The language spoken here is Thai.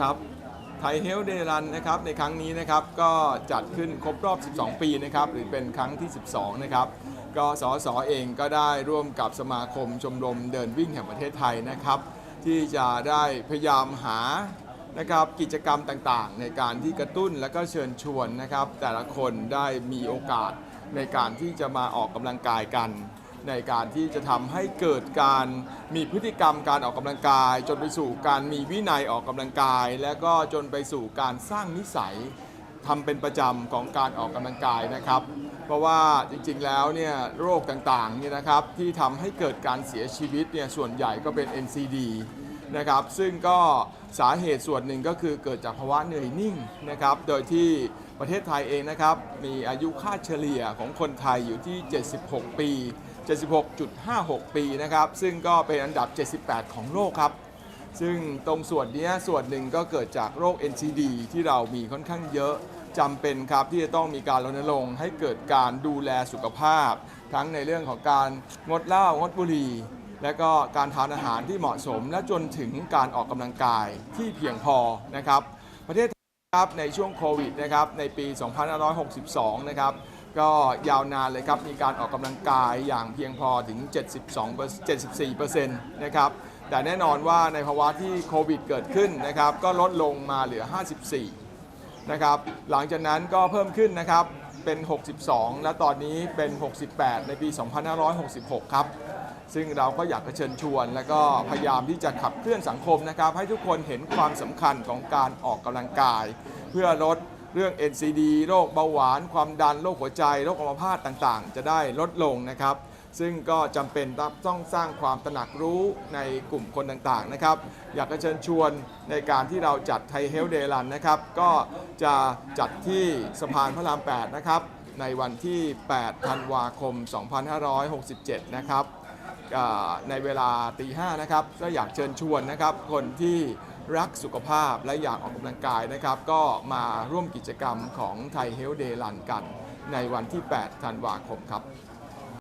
ครับไทยเฮลเดรันนะครับในครั้งนี้นะครับก็จัดขึ้นครบรอบ 12 ปีนะครับหรือเป็นครั้งที่ 12 นะครับก็สสเองก็ได้ร่วมกับสมาคมชมรมเดินวิ่งแห่งประเทศไทยนะครับ ที่จะได้พยายามหานะครับกิจกรรมต่างๆ ในการที่กระตุ้นและก็เชิญชวนนะครับ แต่ละคนได้มีโอกาสในการที่จะมาออกกำลังกายกัน ในการที่จะทำให้เกิดการมีพฤติกรรมการออกกำลังกาย จนไปสู่การมีวินัยออกกำลังกาย และก็จนไปสู่การสร้างนิสัยทำเป็นประจำของการออกกำลังกายนะครับ เพราะว่าจริงๆแล้วเนี่ยโรคต่างๆเนี่ยนะครับที่ทำให้เกิดการเสียชีวิตเนี่ยส่วนใหญ่ก็เป็น NCD นะครับซึ่งก็สาเหตุส่วนหนึ่งก็คือเกิดจากภาวะเหนื่อยนิ่งนะครับโดยที่ประเทศไทยเองนะครับมีอายุค่าเฉลี่ยของคนไทยอยู่ที่ 76 ปี 76.56 ปีนะครับ ซึ่งก็เป็นอันดับ 78 ของโลกครับ ซึ่งตรงส่วนนี้ส่วนหนึ่งก็เกิดจากโรค NCD ที่เรามีค่อนข้างเยอะจำเป็นครับที่จะต้องมีการรณรงค์ให้เกิดการดูแลสุขภาพ ทั้งในเรื่องของการงดเหล้างดบุหรี่และก็การทานอาหารที่เหมาะสม และจนถึงการออกกำลังกายที่เพียงพอนะครับ ประเทศไทยครับในช่วงโควิดนะครับในปี 2562 นะครับ ก็ยาวนานเลยครับ มีการออกกำลังกายอย่างเพียงพอถึง 72 74%นะครับ แต่แน่นอนว่าในภาวะที่โควิดเกิดขึ้นนะครับ ก็ลดลงมาเหลือ 54 นะครับ หลังจากนั้นก็เพิ่มขึ้นนะครับ เป็น 62 และตอนนี้เป็น 68 ในปี 2566 ครับ ซึ่งเราก็อยากจะเชิญชวน และก็พยายามที่จะขับเคลื่อนสังคมนะครับ ให้ทุกคนเห็นความสำคัญของการออกกำลังกาย เพื่อลด เรื่อง NCD โรคเบาหวาน ความดัน โรคหัวใจ โรคอัมพาตต่างๆ จะได้ลดลงนะครับ ซึ่งก็จำเป็นต้องสร้างความตระหนักรู้ในกลุ่มคนต่างๆนะครับ อยากจะเชิญชวนในการที่เราจัดไทยเฮลเดย์รันนะครับ ก็จะจัดที่สะพานพระราม 8 นะครับ ในวันที่ 8 ธันวาคม 2567 นะครับในเวลาตีห้านะครับ ก็อยากเชิญชวนนะครับคนที่ รักสุขภาพและอยากออกกำลังกายนะครับ ก็มาร่วมกิจกรรมของไทยเฮลเดย์ลันกัน ในวันที่ 8 ธันวาคมครับ